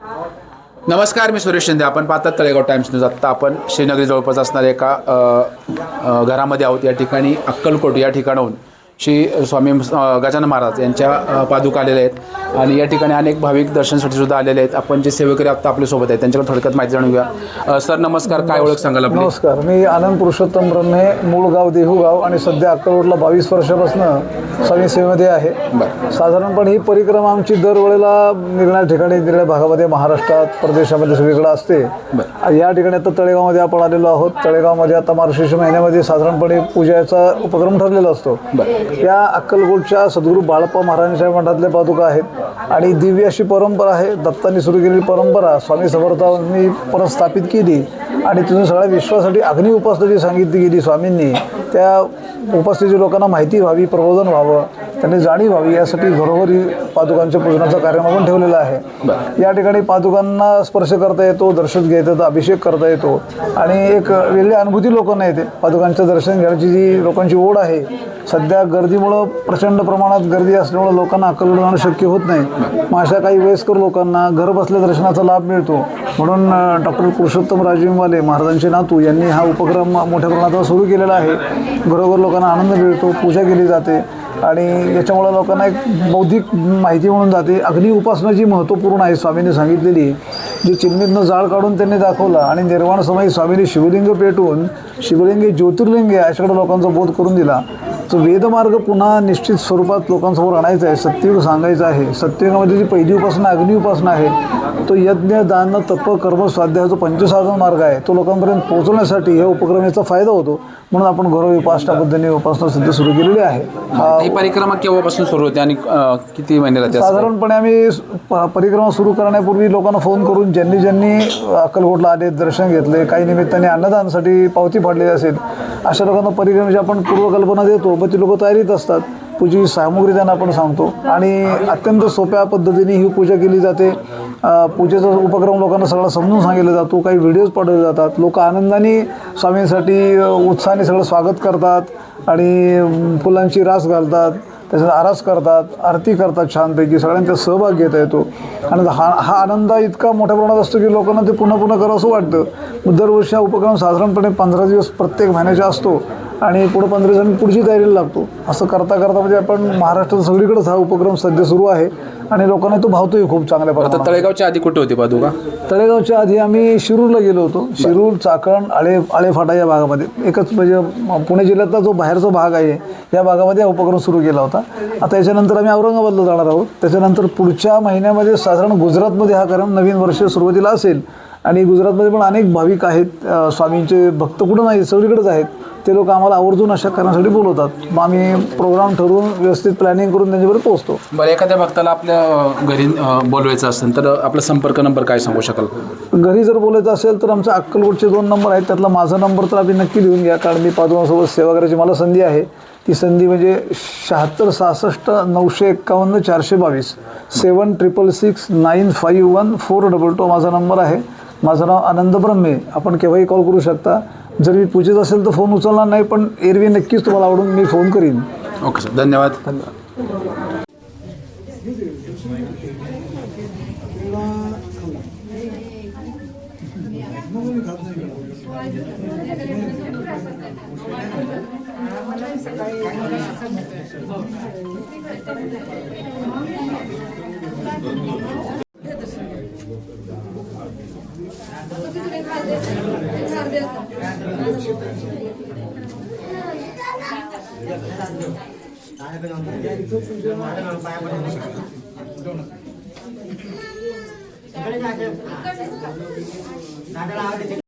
नमस्कार मी सुरेश शिंदे. आपण पाहतात तळेगाव टाइम्स न्यूज. आत्ता आपण श्रीनगरी जवळपास असणाऱ्या एका घरामध्ये आहोत. या ठिकाणी अक्कलकोट या ठिकाणाहून श्री स्वामी गजानन महाराज यांच्या पादुका आलेल्या आहेत. आणि या ठिकाणी अनेक भाविक दर्शनासाठी सुद्धा आलेले आहेत. आपण जे सेवेकरी आत्ता आपल्यासोबत आहेत त्यांच्याकडे थोडक्यात माहिती जाणून घेऊया. अ, सर नमस्कार. काय ओळख सांगाल आपली? नमस्कार. मी आनंद पुरुषोत्तम ब्रह्मे मूळ गाव देहूगाव आणि सध्या अक्कलकोटला बावीस वर्षापासून स्वामी सेवेमध्ये आहे. साधारणपणे ही परिक्रमा आमची दरवेळेला निघणाऱ्या ठिकाणी निरनिराळ्या भागामध्ये महाराष्ट्रात परदेशामध्ये सगळीकडे असते. या ठिकाणी आता तळेगावमध्ये आपण आलेलो आहोत. तळेगावमध्ये आता मार्गशीर्ष महिन्यामध्ये साधारणपणे पूजेचा उपक्रम ठरलेला असतो. या अक्कलकोटच्या सद्गुरू बाळप्पा महाराजांच्या मठातल्या पादुका आहेत. आणि दिव्य अशी परंपरा आहे. दत्तांनी सुरू केलेली परंपरा स्वामी समर्थांनी परत स्थापित केली. आणि तिथून सगळ्या विश्वासाठी अग्नि उपासना जी सांगितली गेली स्वामींनी. त्या उपस्थिती लोकांना माहिती व्हावी प्रबोधन व्हावं त्यांनी जाणीव व्हावी यासाठी घरोघरी पादुकांच्या पूजनाचा कार्यक्रम आपण ठेवलेला आहे. या ठिकाणी पादुकांना स्पर्श करता येतो दर्शन घेता येतं अभिषेक करता येतो. आणि एक वेगळी अनुभूती लोकांना येते पादुकांचं दर्शन घेण्याची जी लोकांची ओढ आहे सध्या गर्दीमुळं प्रचंड प्रमाणात गर्दी असल्यामुळं लोकांना अक्कलकोट जाणं शक्य होत नाही. मग अशा काही वयस्कर लोकांना घर बसल्या दर्शनाचा लाभ मिळतो. म्हणून डॉक्टर पुरुषोत्तम राजीववाले महाराजांचे नातू यांनी हा उपक्रम मोठ्या प्रमाणात सुरू केलेला आहे. घरोघर लोकांना आनंद मिळतो पूजा केली जाते आणि याच्यामुळं लोकांना एक बौद्धिक माहिती म्हणून जाते. अग्नी उपासना जी महत्त्वपूर्ण आहे स्वामींनी सांगितलेली जी चिन्मितनं जाळ काढून त्यांनी दाखवला आणि निर्वाण समयी स्वामींनी शिवलिंग पेटवून शिवलिंग ज्योतिर्लिंग आहे अशाकडे लोकांचा बोध करून दिला. तो वेदमार्ग पुन्हा निश्चित स्वरूपात लोकांसमोर आणायचा आहे सत्ययुग सांगायचं आहे. सत्ययुगामध्ये जी पहिली उपासना अग्नी उपासना आहे तो यज्ञ दान तप कर्म स्वाध्याय जो पंचसाधन मार्ग आहे तो लोकांपर्यंत पोहोचवण्यासाठी हे उपक्रमाचा फायदा होतो. म्हणून आपण घरोघरी उपासना पद्धतीने उपासना सध्या सुरू केलेली आहे. हा परिक्रमा केव्हापासून सुरू होते आणि किती महिने राहते? साधारणपणे आम्ही परिक्रमा सुरू करण्यापूर्वी लोकांना फोन करून ज्यांनी ज्यांनी अक्कलकोटला आले दर्शन घेतले काही निमित्ताने अन्नदानसाठी पावती फाडलेली असेल अशा लोकांना परिक्रमेची आपण पूर्वकल्पना देतो. ती लोक तयारीत असतात. पूजेची सामुग्री त्यांना आपण सांगतो. आणि अत्यंत सोप्या पद्धतीने ही पूजा केली जाते. पूजेचा उपक्रम लोकांना सगळा समजून सांगितला जातो. काही व्हिडिओज पाठवले जातात. लोक आनंदाने स्वामींसाठी उत्साहाने सगळं स्वागत करतात. आणि फुलांची रास घालतात. त्याच्यात आरास करतात. आरती करतात छानपैकी. सगळ्यांचा सहभाग घेता येतो. आणि हा हा आनंद इतका मोठ्या प्रमाणात असतो की लोकांना ते पुन्हा पुन्हा करावं असं वाटतं. दरवर्षी हा उपक्रम साधारणपणे पंधरा दिवस प्रत्येक महिन्याचा असतो. आणि पुढं पंधरा दिवसांनी पुढची तयारीला लागतो. असं करता करता म्हणजे आपण महाराष्ट्रात सगळीकडेच हा उपक्रम सध्या सुरू आहे. आणि लोकांना तो भावतोय खूप चांगल्या आता प्रमाणात. तळेगावच्या आधी कुठे होती पादुका? तळेगावच्या आधी आम्ही शिरूरला गेलो होतो. शिरूर चाकण आळे आळेफाटा या भागामध्ये. एकच म्हणजे म- पुणे जिल्ह्यातला जो बाहेरचा भाग आहे या भागामध्ये हा उपक्रम सुरू केला होता. आता याच्यानंतर आम्ही औरंगाबादला जाणार आहोत. त्याच्यानंतर पुढच्या महिन्यामध्ये साधारण गुजरातमध्ये हा कार्यक्रम नवीन वर्ष सुरुवातीला असेल. आणि गुजरातमध्ये पण अनेक भाविक आहेत स्वामींचे भक्त कुठं नाही सगळीकडेच आहेत. ते लोक आम्हाला आवर्जून अशा कारणासाठी बोलवतात. मग आम्ही प्रोग्राम ठरवून व्यवस्थित प्लॅनिंग करून त्यांच्याबरोबर पोहोचतो. बरं एखाद्या भक्ताला आपल्या घरी बोलवायचं असेल तर आपला संपर्क नंबर काय सांगू शकाल? घरी जर बोलायचं असेल तर आमचा अक्कलकोटचे दोन नंबर आहेत. त्यातला माझा नंबर तर आम्ही नक्की लिहून घ्या कारण मी पादुकासोबत सेवा करायची मला संधी आहे. ती संधी म्हणजे शहात्तर सहासष्ट नऊशे एक्कावन्न चारशे बावीस. Seven triple six nine five one four double two माझा नंबर आहे. माझं नाव आनंद ब्रह्मे. आपण केव्हाही कॉल करू शकता. जर मी पूजेत असेल तर फोन उचलणार नाही पण एरवी नक्कीच तुम्हाला आवडून मी फोन करीन. Okay sir. धन्यवाद. धन्यवाद. पाया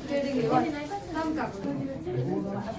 いは三角。